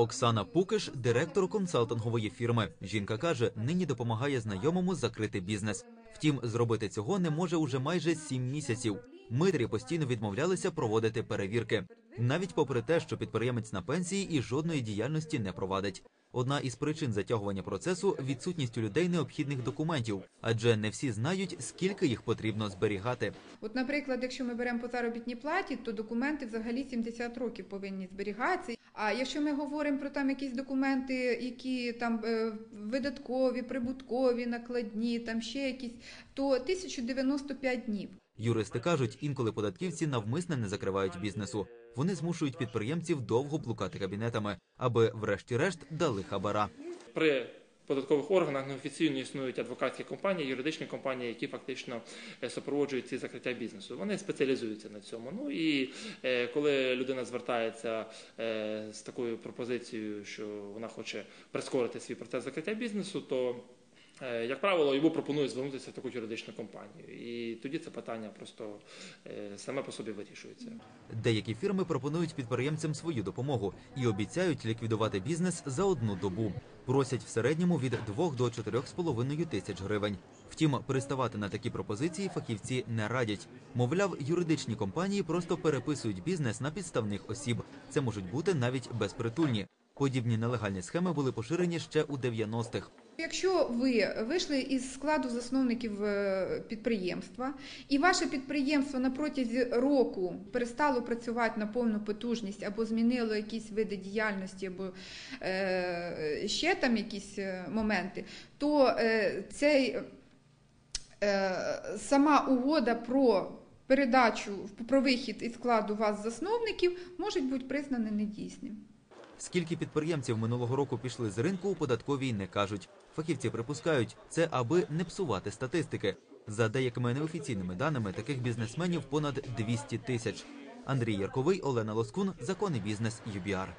Оксана Пукиш, директор консалтингової фірми. Жінка каже, нині допомагає знайомому закрити бізнес. Втім, зробити цього не може уже майже сім місяців. Митрі постійно відмовлялися проводити перевірки, навіть попри те, що підприємець на пенсії і жодної діяльності не провадить. Одна із причин затягування процесу відсутність у людей необхідних документів, адже не всі знають, скільки їх потрібно зберігати. От, наприклад, якщо ми беремо по заробітній платі, то документи взагалі 70 років повинні зберігатися. А якщо ми говоримо про там якісь документи, які там е, видаткові, прибуткові, накладні, там ще якісь, то 1095 днів. Юристи кажуть, інколи податківці навмисне не закривають бізнесу. Вони змушують підприємців довго блукати кабінетами, аби, врешті-решт, дали хабара. При податкових органах неофіційно існують адвокатські компанії, юридичні компанії, які фактично е, супроводжують ці закриття бізнесу. Вони спеціалізуються на цьому. Ну і е, коли людина звертається е, з такою пропозицією, що вона хоче прискорити свій процес закриття бізнесу, то як правило, йому пропонують звернутися в таку юридичну компанію, і тоді це питання просто е, саме по собі вирішується. Деякі фірми пропонують підприємцям свою допомогу і обіцяють ліквідувати бізнес за одну добу. Просять в середньому від 2 до 4,5 тисяч гривень. Втім, приставати на такі пропозиції фахівці не радять. Мовляв, юридичні компанії просто переписують бізнес на підставних осіб. Це можуть бути навіть безпритульні. Подібні нелегальні схеми були поширені ще у 90-х. Якщо ви вийшли із складу засновників е, підприємства, і ваше підприємство на протязі року перестало працювати на повну потужність або змінило якісь види діяльності, або е, ще там якісь е, моменти, то е, цей е, сама угода про передачу про вихід із складу вас засновників може бути признана недійсним. Скільки підприємців минулого року пішли з ринку, у податковій не кажуть. Фахівці припускають, це аби не псувати статистики. За деякими неофіційними даними, таких бізнесменів понад 200 тисяч. Андрій Ярковий, Олена Лоскун, Закони бізнес ЮБІАР.